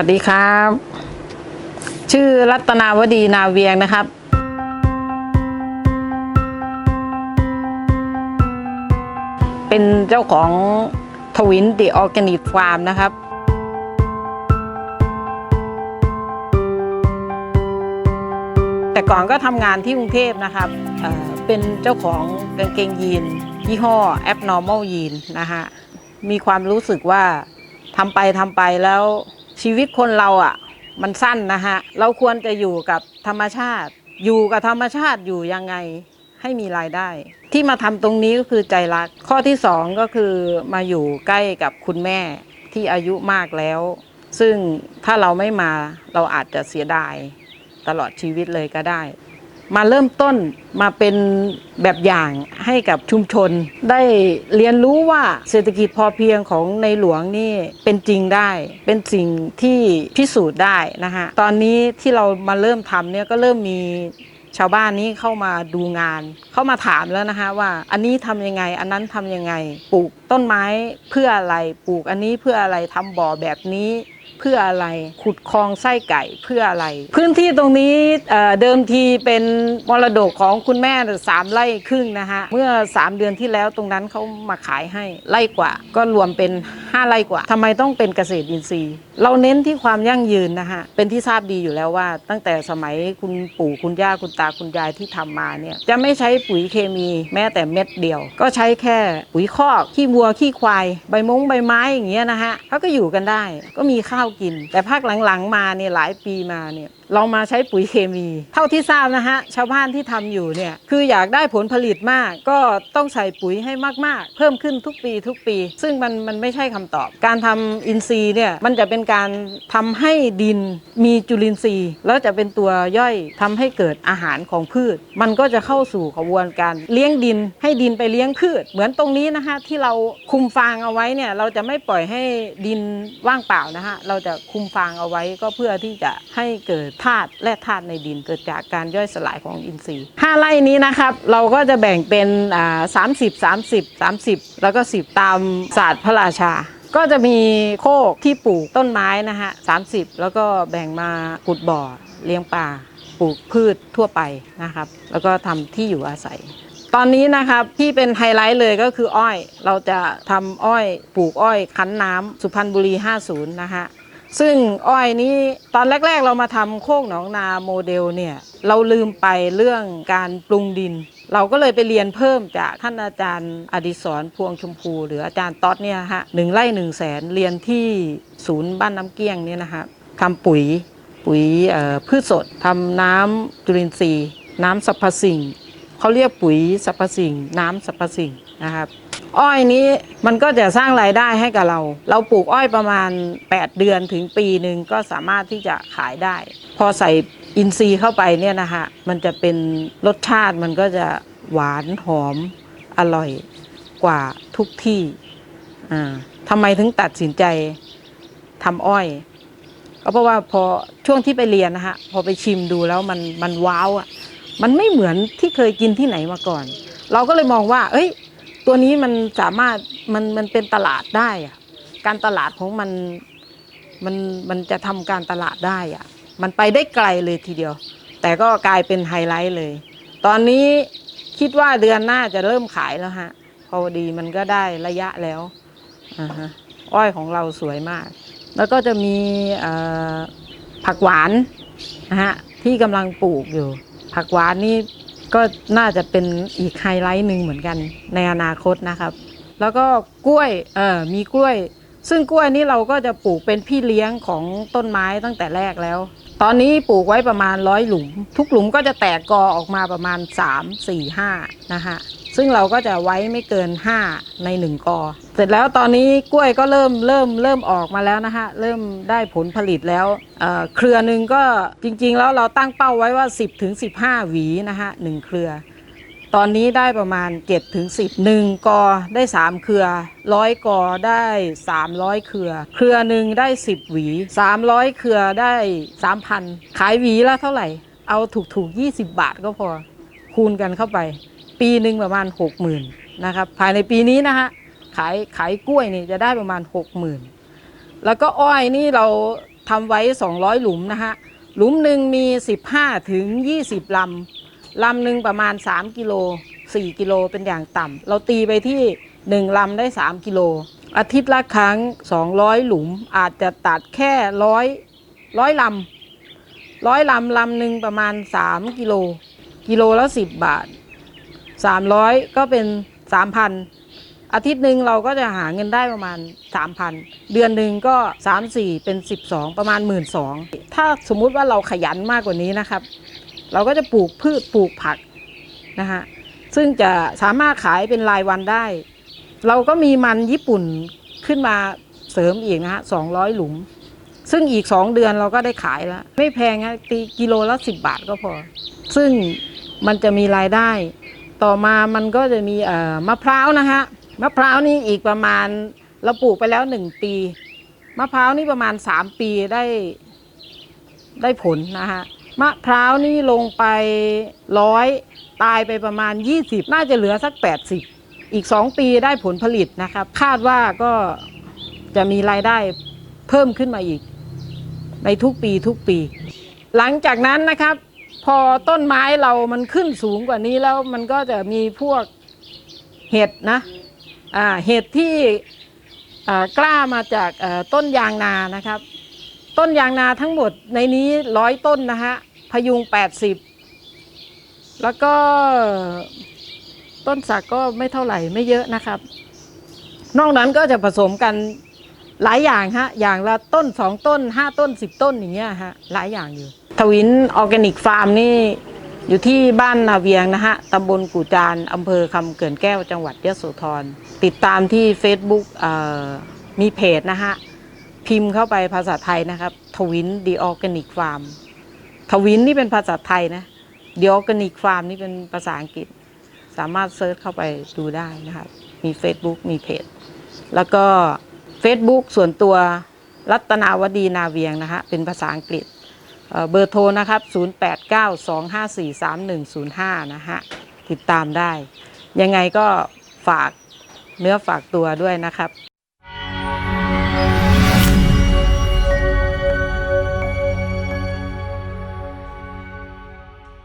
วัสดีครับ ชื่อรัตนาวดีนาเวียงนะครับ เป็นเจ้าของทวินดิออร์แกนิกฟาร์มนะครับ แต่ก่อนก็ทำงานที่กรุงเทพนะครับเเป็นเจ้าของกางเกงยีน ยี่ห้อ Abnormal Jean นะฮะ มีความรู้สึกว่าทำไปทำไปแล้ว ชีวิตคนเราอะ มันสั้นนะฮะ เราควรจะอยู่กับธรรมชาติ อยู่กับธรรมชาติอยู่ยังไงให้มีรายได้ ที่มาทำตรงนี้ก็คือใจรัก ข้อที่สองก็คือมาอยู่ใกล้กับคุณแม่ที่อายุมากแล้ว ซึ่งถ้าเราไม่มาเราอาจจะเสียดายตลอดชีวิตเลยก็ได้ มาเริ่มต้นมาเป็นแบบอย่างให้กับชุมชน ได้เรียนรู้ว่าเศรษฐกิจพอเพียงของในหลวงนี่เป็นจริงได้ เป็นสิ่งที่พิสูจน์ได้นะฮะตอนนี้ที่เรามาเริ่มทำเนี่ยก็เริ่มมีชาวบ้านนี้เข้ามาดูงาน เข้ามาถามแล้วนะคะว่าอันนี้ทำยังไง อันนั้นทำยังไง ปลูกต้นไม้เพื่ออะไร ปลูกอันนี้เพื่ออะไรทำบ่อแบบนี้ เพื่ออะไร ขุดคลองไส้ไก่เพื่ออะไร พื้นที่ตรงนี้เเดิมทีเป็นมรดกของคุณแม่สามไร่ครึ่งนะฮะเมื่อ 3 เดือนที่แล้วตรงนั้นเขามาขายให้ไร่กว่า ก็รวมเป็น 5 ไร่กว่าทำไมต้องเป็นเกษตรอินทรีย์ เราเน้นที่ความยั่งยืนนะฮะเป็นที่ทราบดีอยู่แล้วว่า ตั้งแต่สมัยคุณปู่คุณย่าคุณตาคุณยายที่ทำมาเนี่ยจะไม่ใช้ปุ๋ยเคมีแม้แต่เม็ดเดียว ก็ใช้แค่ปุ๋ยคอกขี้วัวขี้ควาย ใบมงใบไม้อย่างเงี้ยนะฮะเขาก็อยู่กันได้ ก็มีข้าวกิน แต่ภาคหลังๆมาเนี่ยหลายปีมาเนี่ยเรามาใช้ปุ๋ยเคมี เท่าที่ทราบนะฮะชาวบ้านที่ทำอยู่เนี่ยคืออยากได้ผลผลิตมากก็ต้องใส่ปุ๋ยให้มากๆ เพิ่มขึ้นทุกปีทุกปี ซึ่งมันมันไม่ใช่คำตอบ การทำอินทรีย์เนี่ยมันจะเป็นการทำให้ดินมีจุลินทรีย์ แล้วจะเป็นตัวย่อยทำให้เกิดอาหารของพืช มันก็จะเข้าสู่กระบวนการเลี้ยงดิน ให้ดินไปเลี้ยงพืช เหมือนตรงนี้นะคะที่เราคุมฟางเอาไว้เนี่ยเราจะไม่ปล่อยให้ดินว่างเปล่านะฮะเราจะคุมฟางเอาไว้ก็เพื่อที่จะให้เกิดธาตุและธาตุในดินเกิดจากการย่อยสลายของอินทรีย์ห้าไร่นี้นะครับ เราก็จะแบ่งเป็นอ่าสามสิบสามสิบสามสิบแล้วก็สิบตามศาสตร์พระราชาก็จะมีโคกที่ปลูกต้นไม้นะฮะสาแล้วก็แบ่งมาขุดบ่อเลี้ยงปลาปลูกพืชทั่วไปนะครับ แล้วก็ทำที่อยู่อาศัย ตอนนี้นะครับที่เป็นไฮไลท์เลยก็คืออ้อย เราจะทำอ้อย ปลูกอ้อยคั้นน้ำสุพรรณบุรี 50 นะฮะ ซึ่งอ้อยนี้ตอนแรก ๆ เรามาทำโคกหนองนาโมเดลเนี่ย เราลืมไปเรื่องการปรุงดิน เราก็เลยไปเรียนเพิ่มจากท่านอาจารย์อดิศรพวงชมพู หรืออาจารย์ต๊อดเนี่ยฮะหนึ่งไร่หนึ่งแสนเรียนที่ศูนย์บ้านน้ำเกี้ยงเนี่ยนะฮะทำปุ๋ยปุ๋ยพืชสดทำน้ำจุลินทรีย์ น้ำสรรพสิ่งเขาเรียกปุ๋ยสรรพสิ่ง น้ำสรรพสิ่งนะครับ อ้อยนี้มันก็จะสร้างรายได้ให้กับเรา เราปลูกอ้อยประมาณ 8 เดือนถึงปีหนึ่งก็สามารถที่จะขายได้ พอใส่อินทรีย์เข้าไปเนี่ยนะคะมันจะเป็นรสชาติมันก็จะหวานหอมอร่อยกว่าทุกที่อ่าทำไมถึงตัดสินใจทำอ้อยก็เพราะว่าพอช่วงที่ไปเรียนนะฮะพอไปชิมดูแล้วมันมันว้าวอะมันไม่เหมือนที่เคยกินที่ไหนมาก่อน เราก็เลยมองว่า เอ้ย ตัวนี้มันสามารถมันมันเป็นตลาดได้อะการตลาดของมันมันมันจะทำการตลาดได้อะมันไปได้ไกลเลยทีเดียว แต่ก็กลายเป็นไฮไลท์เลย ตอนนี้คิดว่าเดือนหน้าจะเริ่มขายแล้วฮะ พอดีมันก็ได้ระยะแล้วอ่าฮะอ้อยของเราสวยมาก แล้วก็จะมีผักหวานนะฮะที่กำลังปลูกอยู่ ผักหวานนี่ ก็น่าจะเป็นอีกไฮไลท์หนึ่งเหมือนกันในอนาคตนะครับ แล้วก็กล้วยเออมีกล้วย ซึ่งกล้วยนี่เราก็จะปลูกเป็นพี่เลี้ยงของต้นไม้ตั้งแต่แรกแล้ว ตอนนี้ปลูกไว้ประมาณร้อยหลุม ทุกหลุมก็จะแตกกอออกมาประมาณ 3 4 5 นะฮะซึ่งเราก็จะไว้ไม่เกิน 5 ใน 1 กอ เสร็จแล้วตอนนี้กล้วยก็เริ่มเริ่มเริ่มออกมาแล้วนะฮะเริ่มได้ผลผลิตแล้วเเครือหนึ่งก็จริงๆ แล้วเราตั้งเป้าไว้ว่า 10ถึง15 หวีนะฮะหนึ่งเครือ ตอนนี้ได้ประมาณ7ถึง10หนึ่งกอได้ 3 เครือร้อยกอได้ 300 เครือ เครือหนึ่งได้ 10 หวี 300 เครือได้ 3,000 ขายหวีละเท่าไหร่ เอาถูกๆ 20 บาทก็พอคูณกันเข้าไป ปีหนึ่งประมาณ 60,000นะครับภายในปีนี้นะฮะ ขายขายกล้วยนี่จะได้ประมาณ60,000แล้วก็อ้อยนี่เราทำไว้ 200 หลุมนะฮะ หลุมหนึ่งมี 15 ถึง 20 ลำ ลำหนึ่งประมาณ 3 กิโล 4 กิโลเป็นอย่างต่ำ เราตีไปที่ 1 ลำได้ 3 กิโล อาทิตย์ละครั้ง 200 หลุมอาจจะตัดแค่ร้อยร้อยลำร้อยลำลำหนึ่งประมาณ 3 กิโล กิโลละ 10 บาท 300 ก็เป็น 3,000 อาทิตย์หนึ่งเราก็จะหาเงินได้ประมาณ 3,000 เดือนหนึ่งก็ 3 4 เป็น 12 ประมาณ 1 2ื่นถ้าสมมุติว่าเราขยันมากกว่านี้นะครับ เราก็จะปลูกพืชปลูกผักนะฮะซึ่งจะสามารถขายเป็นรายวันได้ เราก็มีมันญี่ปุ่นขึ้นมาเสริมอีกนะฮะ200 หลุม ซึ่งอีก 2 เดือนเราก็ได้ขายแล้ว ไม่แพงนะตีกิโลละ 10 บาทก็พอ ซึ่งมันจะมีรายได้ ต่อมามันก็จะมีมะพร้าวนะฮะ มะพร้าวนี่อีกประมาณเราปลูกไปแล้ว1ปี มะพร้าวนี่ประมาณ3ปีได้ได้ผลนะฮะมะพร้าวนี่ลงไปร้อยตายไปประมาณ 20 น่าจะเหลือสัก 80 อีก 2 ปีได้ผลผลิตนะครับ คาดว่าก็จะมีรายได้เพิ่มขึ้นมาอีก ในทุกปีทุกปี หลังจากนั้นนะครับ พอต้นไม้เรามันขึ้นสูงกว่านี้แล้วมันก็จะมีพวกเห็ดนะ เห็ดที่กล้ามาจากต้นยางนานะครับ ต้นยางนาทั้งหมดในนี้ร้อยต้นนะฮะพยุง 80 แล้วก็ต้นสักก็ไม่เท่าไหร่ไม่เยอะนะครับ นอกนั้นก็จะผสมกันหลายอย่างฮะ อย่างละต้นสองต้นห้าต้นสิบต้นอย่างเงี้ยฮะ หลายอย่างอยู่ ทวินออร์แกนิกฟาร์มนี่ อยู่ที่บ้านนาเวียงนะฮะตำบลกู่จานอำเภอคำเกินแก้วจังหวัดยะโสธร ติดตามที่ Facebook เอ่อมีเพจนะฮะ พิมพ์เข้าไปภาษาไทยนะครับ ทวินดีออร์แกนิกฟาร์ม ทวินนี่เป็นภาษาไทยนะดีออร์แกนิกฟาร์มนี่เป็นภาษาอังกฤษ สามารถเซิร์ชเข้าไปดูได้นะครับ มี Facebook มีเพจ แล้วก็ Facebook ส่วนตัวรัตนาวดีนาเวียงนะฮะ เป็นภาษาอังกฤษ เบอร์โทรนะครับ 0892543105 นะฮะ ติดตามได้ ยังไงก็ฝากเนื้อฝากตัวด้วยนะครับ